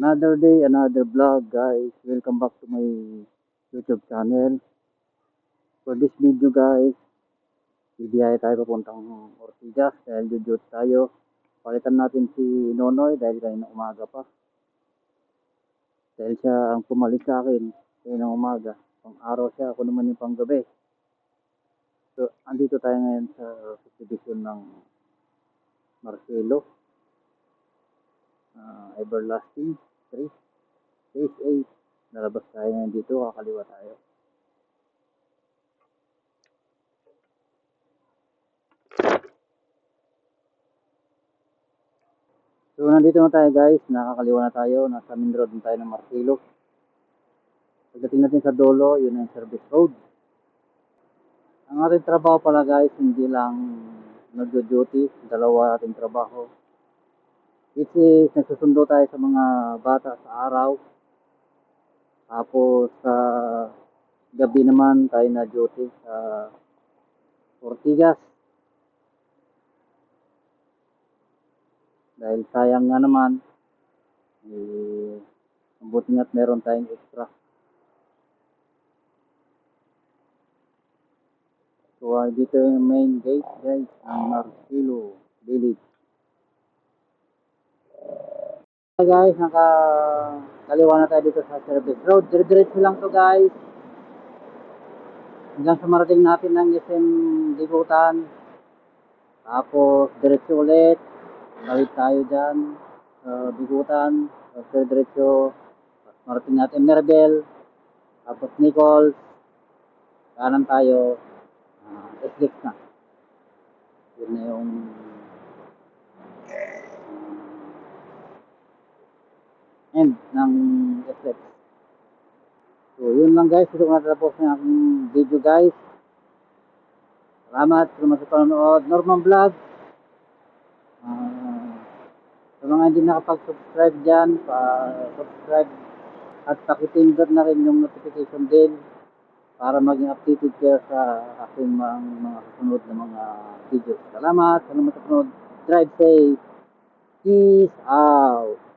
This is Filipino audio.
Another day, another vlog guys. Welcome back to my YouTube channel. For this video guys, bibiyaya tayo papuntang Ortigas dahil jujut tayo. Palitan natin si Nonoy dahil kanina umaga pa. Dahil siya ang pumalit sa akin kanina umaga. Pang araw siya, ako naman yung panggabi. So, andito tayo ngayon sa subdivision ng Marcelo. Ah, Everlasting 3. Phase 8. Nalabas tayo ngayon dito, kakaliwa tayo. So, nandito na tayo guys. Nakakaliwa na tayo. Nasa main road na tayo ng Marcelo. Pagdating natin sa Dolo, yun ang service road. Ang ating trabaho pala guys, hindi lang nagdo-duty. Dalawa ating trabaho. Which is, nagsusundo tayo sa mga bata sa araw. Tapos, sa gabi naman tayo na duty sa Ortigas. Dahil sayang nga naman, eh, mabuti nga't meron tayong extra. So, ah, dito yung main gate guys, ng Marcelo Village. Hey guys, naka kaliwa na tayo dito sa service road. Dire-diretso lang to guys. Hanggang sa marating natin ng SM Digutan. Tapos diretso ulit. Balik tayo dyan sa Bigutan. Tapos diretso. Tapos marating natin Merbel. Tapos Nichols. Kanan tayo. Uh, SX na. Yun na yung end ng SX. So, yun lang guys. Ito ko natapos ng aking video guys. Salamat sa mga sa panonood. Norman Vlog. Ah, sa mga hindi nakapag-subscribe dyan, pa-subscribe at pakipindot na rin yung notification bell para maging updated kayo sa aking mga, mga susunod na mga videos. Salamat sa mga susunod. Drive safe. Peace out.